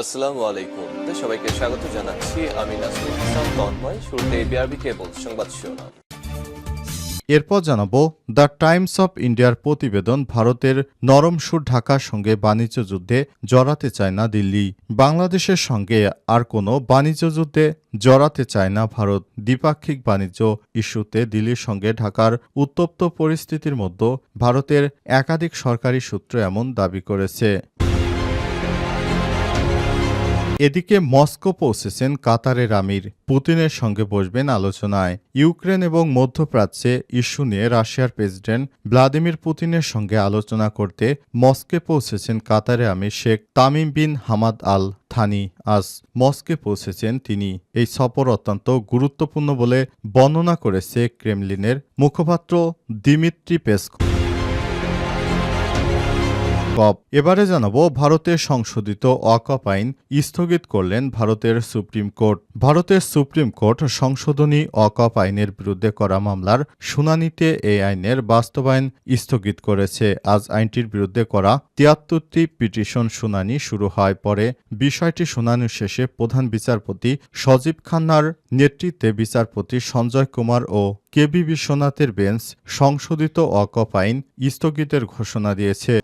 আসসালামু আলাইকুম। সবাইকে স্বাগত জানাচ্ছি। আমি হাসান তন্ময়। শুরুতে বিআরবি কেবল সংবাদ শিরোনাম। এরপর জানাব, দ্য টাইমস অফ ইন্ডিয়ার প্রতিবেদন ভারতের নরম সুর ঢাকার সঙ্গে বাণিজ্য যুদ্ধে জড়াতে চায় না দিল্লি। বাংলাদেশের সঙ্গে আর কোনো বাণিজ্য যুদ্ধে জড়াতে চায় না ভারত। দ্বিপাক্ষিক বাণিজ্য ইস্যুতে দিল্লির সঙ্গে ঢাকার উত্তপ্ত পরিস্থিতির মধ্যে ভারতের একাধিক সরকারি সূত্র এমন দাবি করেছে। এদিকে মস্কো পৌঁছেছেন কাতারের আমির পুতিনের সঙ্গে বসবেন আলোচনায়। ইউক্রেন এবং মধ্যপ্রাচ্যে ইস্যু নিয়ে রাশিয়ার প্রেসিডেন্ট ভ্লাদিমির পুতিনের সঙ্গে আলোচনা করতে মস্কে পৌঁছেছেন কাতারে আমির Sheikh Tamim bin Hamad Al Thani. আজ মস্কে পৌঁছেছেন তিনি। এই সফর অত্যন্ত গুরুত্বপূর্ণ বলে বর্ণনা করেছে ক্রেমলিনের মুখপাত্র দিমিত্রি পেস্ক। কপ এবারে জানাব ভারতের সংশোধিত অকপ আইন স্থগিত করলেন ভারতের সুপ্রিম কোর্ট। ভারতের সুপ্রিম কোর্ট সংশোধনী অকপ আইনের বিরুদ্ধে করা মামলার শুনানিতে এই আইনের বাস্তবায়ন স্থগিত করেছে। আজ আইনটির বিরুদ্ধে করা তিয়াত্তরটি পিটিশন শুনানি শুরু হয়। পরে বিষয়টি শুনানি শেষে প্রধান বিচারপতি সজীব খান্নার নেতৃত্বে বিচারপতি সঞ্জয় কুমার ও কেবি বিশ্বনাথের বেঞ্চ সংশোধিত অকপ আইন স্থগিতের ঘোষণা দিয়েছে।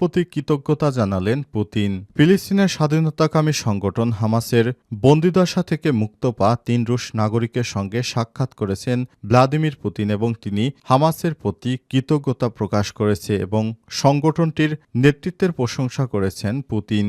প্রতি কৃতজ্ঞতা জানালেন পুতিন। ফিলিস্তিনের স্বাধীনতাকামী সংগঠন হামাসের বন্দিদশা থেকে মুক্ত পা তিন রুশ নাগরিকের সঙ্গে সাক্ষাৎ করেছেন ভ্লাদিমির পুতিন এবং তিনি হামাসের প্রতি কৃতজ্ঞতা প্রকাশ করেছে এবং সংগঠনটির নেতৃত্বের প্রশংসা করেছেন পুতিন।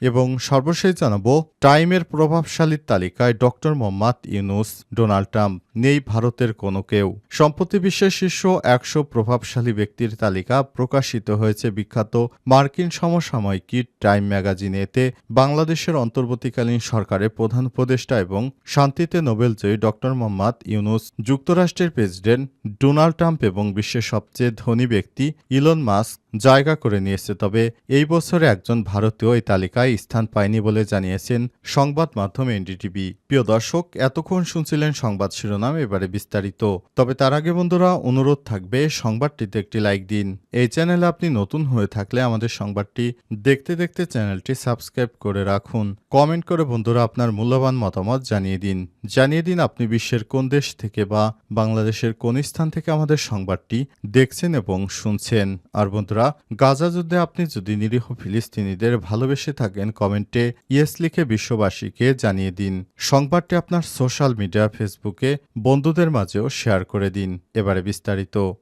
এবং সর্বশেষ জানাব, টাইমের প্রভাবশালীর তালিকায় doctor Muhammad Yunus, Donald Trump, নেই ভারতের কোনো কেউ। সম্প্রতি বিশ্বের শীর্ষ একশো প্রভাবশালী ব্যক্তির তালিকা প্রকাশিত হয়েছে বিখ্যাত মার্কিন সমসাময়িকী টাইম ম্যাগাজিনে এতে। বাংলাদেশের অন্তর্বর্তীকালীন সরকারের প্রধান উপদেষ্টা এবং শান্তিতে নোবেলজয়ী ডক্টর মোহাম্মদ ইউনুস, যুক্তরাষ্ট্রের প্রেসিডেন্ট ডোনাল্ড ট্রাম্প এবং বিশ্বের সবচেয়ে ধনী ব্যক্তি ইলন মাস্ক জায়গা করে নিয়েছে। তবে এই বছরে একজন ভারতীয় এই তালিকায় স্থান পায়নি বলে জানিয়েছেন সংবাদ মাধ্যম এনডিটিভি। প্রিয় দর্শক, এতক্ষণ শুনছিলেন সংবাদ শিরোনাম, এবারে বিস্তারিত। তবে তার আগে বন্ধুরা, অনুরোধ থাকবে সংবাদটিতে একটি লাইক দিন। এই চ্যানেলে আপনি নতুন হয়ে থাকলে আমাদের সংবাদটি দেখতে দেখতে চ্যানেলটি সাবস্ক্রাইব করে রাখুন। কমেন্ট করে বন্ধুরা আপনার মূল্যবান মতামত জানিয়ে দিন। জানিয়ে দিন আপনি বিশ্বের কোন দেশ থেকে বা বাংলাদেশের কোন স্থান থেকে আমাদের সংবাদটি দেখছেন এবং শুনছেন। আর বন্ধুরা, গাজা যুদ্ধে আপনি যদি নিরীহ ফিলিস্তিনিদের ভালোবেসে থাকেন কমেন্টে, ইয়েস লিখে বিশ্ববাসীকে জানিয়ে দিন। সংবাদটি আপনার সোশ্যাল মিডিয়া, ফেসবুকে বন্ধুদের মাঝেও শেয়ার করে দিন। এবারে বিস্তারিত।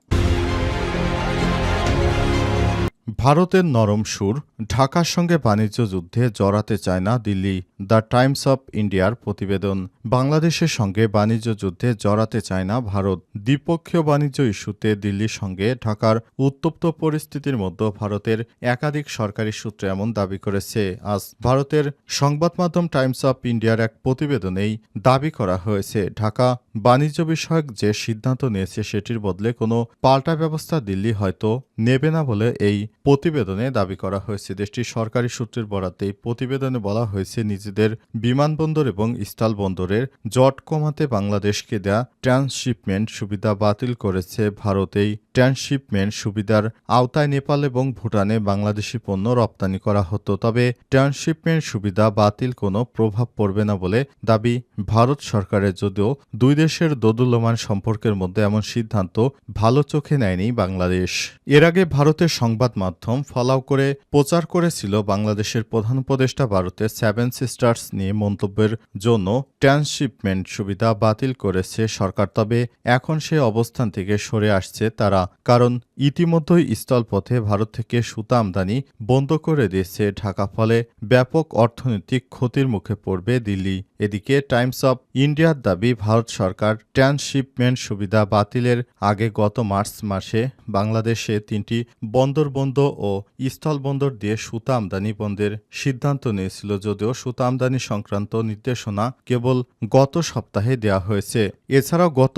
ভারতের নরম সুর ঢাকার সঙ্গে বাণিজ্য যুদ্ধে জড়াতে চায় না দিল্লি। দ্য টাইমস অফ ইন্ডিয়ার প্রতিবেদন। বাংলাদেশের সঙ্গে বাণিজ্য যুদ্ধে জড়াতে চায় না ভারত। দ্বিপক্ষীয় বাণিজ্য ইস্যুতে দিল্লির সঙ্গে ঢাকার উত্তপ্ত পরিস্থিতির মধ্যে ভারতের একাধিক সরকারি সূত্র এমন দাবি করেছে। আজ ভারতের সংবাদ মাধ্যম টাইমস অফ ইন্ডিয়ার এক প্রতিবেদনেই দাবি করা হয়েছে, ঢাকা বাণিজ্য বিষয়ক যে সিদ্ধান্ত নিয়েছে সেটির বদলে কোনো পাল্টা ব্যবস্থা দিল্লি হয়তো নেবে না বলে এই প্রতিবেদনে দাবি করা হয়েছে। দেশটির সরকারি সূত্রের বরাতে এই প্রতিবেদনে বলা হয়েছে, নিজেদের বিমানবন্দর এবং স্থল বন্দরের জট কমাতে বাংলাদেশকে দেয়া ট্রান্সশিপমেন্ট সুবিধা বাতিল করেছে। ভারত এই ট্রান্সশিপমেন্ট সুবিধার আওতায় নেপাল এবং ভুটানে বাংলাদেশি পণ্য রপ্তানি করা হতো। তবে ট্রান্সশিপমেন্ট সুবিধা বাতিল কোনো প্রভাব পড়বে না বলে দাবি ভারত সরকারের। যদিও দুই দেশের দোদুল্যমান সম্পর্কের মধ্যে এমন সিদ্ধান্ত ভালো চোখে নেয়নি বাংলাদেশ। এর আগে ভারতের সংবাদ মাধ্যম ফলাও করে প্রচার করেছিল বাংলাদেশের প্রধান উপদেষ্টা ভারতের সেভেন সিস্টার্স নিয়ে মন্তব্যের জন্য ট্রান্সশিপমেন্ট সুবিধা বাতিল করেছে সরকার, তবে এখন সে অবস্থান থেকে সরে আসছে তারা, কারণ ইতিমধ্যেই স্থলপথে ভারত থেকে সুতা আমদানি বন্ধ করে দিয়েছে ঢাকা, ফলে ব্যাপক অর্থনৈতিক ক্ষতির মুখে পড়বে দিল্লি। এদিকে টাইমস অব ইন্ডিয়ার দাবি, ভারত সরকার ট্রান্সশিপমেন্ট সুবিধা বাতিলের আগে গত মার্চ মাসে বাংলাদেশে তিনটি বন্দর বন্ধ ও স্থল বন্দর দিয়ে সুতা আমদানি বন্ধের সিদ্ধান্ত নিয়েছিল। যদিও সুতা আমদানি সংক্রান্ত নির্দেশনা কেবল গত সপ্তাহে দেওয়া হয়েছে। এছাড়াও গত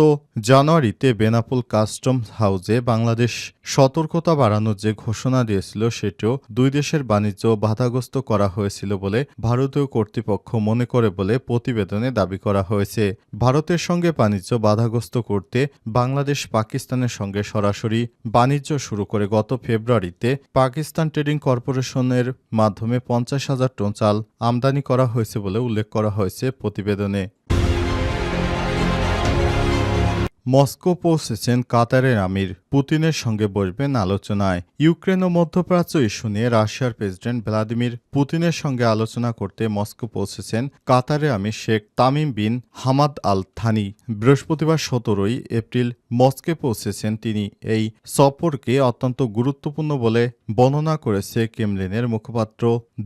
জানুয়ারিতে বেনাপুল কাস্টম হাউজে বাংলাদেশ সতর্কতা বাড়ানোর যে ঘোষণা দিয়েছিল, সেটিও দুই দেশের বাণিজ্য বাধাগ্রস্ত করা হয়েছিল বলে ভারতীয় কর্তৃপক্ষ মনে করে বলে প্রতিবেদনে দাবি করা হয়েছে, ভারতের সঙ্গে বাণিজ্য বাধাগ্রস্ত করতে বাংলাদেশ পাকিস্তানের সঙ্গে সরাসরি বাণিজ্য শুরু করে গত ফেব্রুয়ারিতে পাকিস্তান ট্রেডিং কর্পোরেশনের মাধ্যমে পঞ্চাশ হাজার টন চাল আমদানি করা হয়েছে বলে উল্লেখ করা হয়েছে প্রতিবেদনে। মস্কো পৌঁছেছেন কাতারের আমির। পুতিনের সঙ্গে বসবেন আলোচনায়। ইউক্রেন ও মধ্যপ্রাচ্য ইস্যু নিয়ে রাশিয়ার প্রেসিডেন্ট ভ্লাদিমির পুতিনের সঙ্গে আলোচনা করতে মস্কো পৌঁছেছেন কাতারে আমির Sheikh Tamim bin Hamad Al Thani. বৃহস্পতিবার সতেরোই এপ্রিল মস্কে পৌঁছেছেন তিনি। এই সফরকে অত্যন্ত গুরুত্বপূর্ণ বলে বর্ণনা করেছে কেমলিনের মুখপাত্র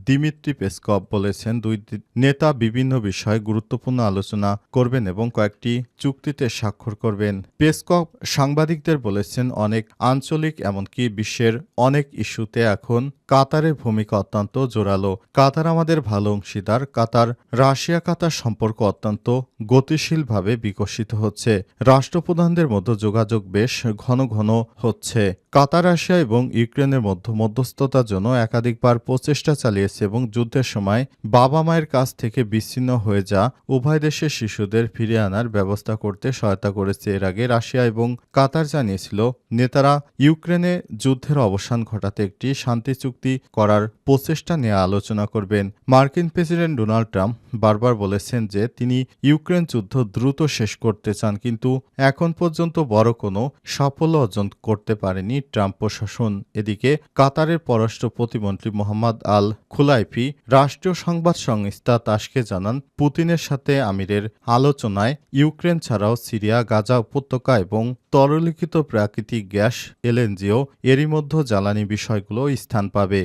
দিমিত্রি পেসকভ। বলেছেন, দুই নেতা বিভিন্ন বিষয়ে গুরুত্বপূর্ণ আলোচনা করবেন এবং কয়েকটি চুক্তিতে স্বাক্ষর করবেন। পেসকভ সাংবাদিকদের বলেছেন অনেক আঞ্চলিক, এমনকি বিশ্বের অনেক ইস্যুতে এখন কাতারের ভূমিকা অত্যন্ত জোরালো। কাতার আমাদের ভালো অংশীদার। কাতার রাশিয়া কাতার সম্পর্ক অত্যন্ত গতিশীলভাবে বিকশিত হচ্ছে। রাষ্ট্রপ্রধানদের মধ্যে যোগাযোগ বেশ ঘন ঘন হচ্ছে। কাতার, রাশিয়া এবং ইউক্রেনের মধ্যে মধ্যস্থতার জন্য একাধিকবার প্রচেষ্টা চালিয়েছে এবং যুদ্ধের সময় বাবা মায়ের কাছ থেকে বিচ্ছিন্ন হয়ে যা উভয় দেশের শিশুদের ফিরিয়ে আনার ব্যবস্থা করতে সহায়তা করেছে। এর আগে রাশিয়া এবং কাতার জানিয়েছিল নেতারা ইউক্রেনে যুদ্ধের অবসান ঘটাতে একটি শান্তি চুক্তি করার প্রচেষ্টা নিয়ে আলোচনা করবেন। মার্কিন প্রেসিডেন্ট ডোনাল্ড ট্রাম্প বারবার বলেছেন যে তিনি ইউক্রেন যুদ্ধ দ্রুত শেষ করতে চান, কিন্তু এখন পর্যন্ত বড় কোনো সাফল্য অর্জন করতে পারেনি ট্রাম্প প্রশাসন। এদিকে কাতারের পররাষ্ট্র প্রতিমন্ত্রী মোহাম্মদ আল খুলাইফি রাষ্ট্রীয় সংবাদ সংস্থা তাসকে জানান, পুতিনের সাথে আমিরের আলোচনায় ইউক্রেন ছাড়াও সিরিয়া, গাজা উপত্যকা এবং তরলিখিত প্রাকৃতিক গ্যাস, এলএনজিও, এরই মধ্যে জ্বালানি বিষয়গুলো স্থান পাবে।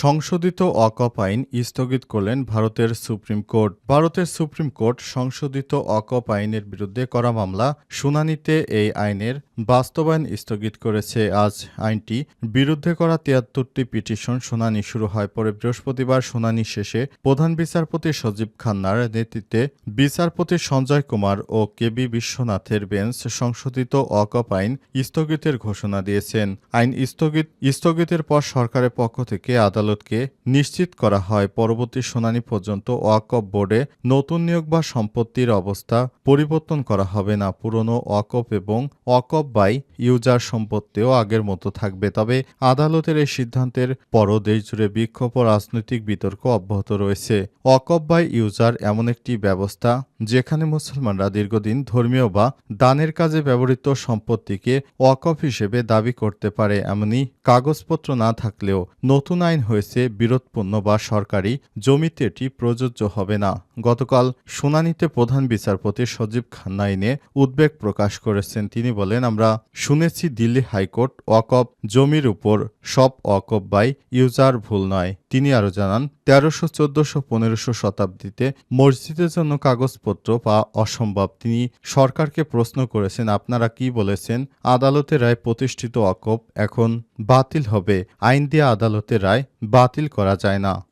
সংশোধিত অকপ আইন স্থগিত করলেন ভারতের সুপ্রিম কোর্ট। ভারতের সুপ্রিম কোর্ট সংশোধিত অকপ আইনের বিরুদ্ধে করা মামলা, শুনানিতে এই আইনের বাস্তবায়ন স্থগিত করেছে আজ আইনটি। বিরুদ্ধে করা তিয়াত্তরটি পিটিশন শুনানি শুরু হয় পরে বৃহস্পতিবার শুনানি শেষে প্রধান বিচারপতি সজীব খান্নার নেতৃত্বে বিচারপতি সঞ্জয় কুমার ও কেবি বিশ্বনাথের বেঞ্চ সংশোধিত অকপ আইন স্থগিতের ঘোষণা দিয়েছেন। আইন স্থগিত, স্থগিতের পর সরকারের পক্ষ থেকে আদালতকে নিশ্চিত করা হয় পরবর্তী শুনানি পর্যন্ত ওয়াকফ বোর্ডে নতুন নিয়োগ বা সম্পত্তির অবস্থা পরিবর্তন করা হবে না। পুরনো ওয়াকফ এবং ওয়াকফ বাই ইউজার সম্পত্তিও আগের মতো থাকবে। তবে আদালতের এই সিদ্ধান্তের পরও দেশজুড়ে বিক্ষোভ ও রাজনৈতিক বিতর্ক অব্যাহত রয়েছে। ওয়াকফ বাই ইউজার এমন একটি ব্যবস্থা যেখানে মুসলমানরা দীর্ঘদিন ধর্মীয় বা দানের কাজে ব্যবহৃত সম্পত্তিকে ওয়াকফ হিসেবে দাবি করতে পারে, এমনই কাগজপত্র না থাকলেও নতুন আইন হয়েছে বিরোধপূর্ণ বা সরকারি জমিতে এটি প্রযোজ্য হবে না। গতকাল শুনানিতে প্রধান বিচারপতি সজীব খান্না আইনে উদ্বেগ প্রকাশ করেছেন। তিনি বলেন, আমরা শুনেছি দিল্লি হাইকোর্ট ওয়াকফ জমির উপর সব ওয়াকফ বাই ইউজার ভুল নয়। তিনি আরও জানান, তেরোশো, চোদ্দশো, পনেরোশো শতাব্দীতে মসজিদের জন্য কাগজপত্র বা অসম্ভব। তিনি সরকারকে প্রশ্ন করেছেন, আপনারা কি বলেছেন? আদালতের রায় প্রতিষ্ঠিত অকপ এখন বাতিল হবে। আইন দিয়ে আদালতের রায় বাতিল করা যায় না।